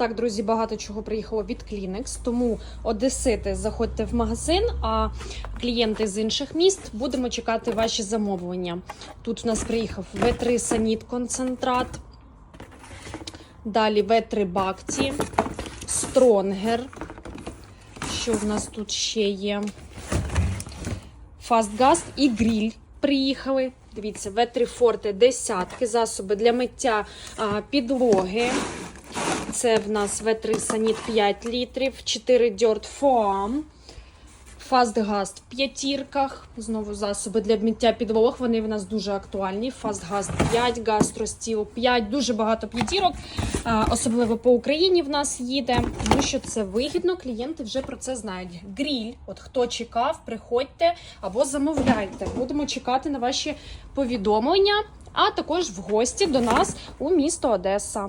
Так, друзі, багато чого приїхало від Kleenex, тому одесити заходьте в магазин, а клієнти з інших міст будемо чекати ваші замовлення. Тут у нас приїхав В3 Саніт концентрат. Далі В3 Бакті, Стронгер. Що в нас тут ще є? Фастгаст і гріль приїхали. Дивіться, В3 Форте десятки, засоби для миття підлоги. Це в нас В3 Саніт 5 літрів, 4 Dirt Foam. Фастгаст в п'ятірках. Знову засоби для миття підлог. Вони в нас дуже актуальні. Фастгаст 5, Гастростіл 5. Дуже багато п'ятірок. Особливо по Україні в нас їде, тому що це вигідно. Клієнти вже про це знають. Гріль, от хто чекав, приходьте або замовляйте. Будемо чекати на ваші повідомлення, а також в гості до нас у місто Одеса.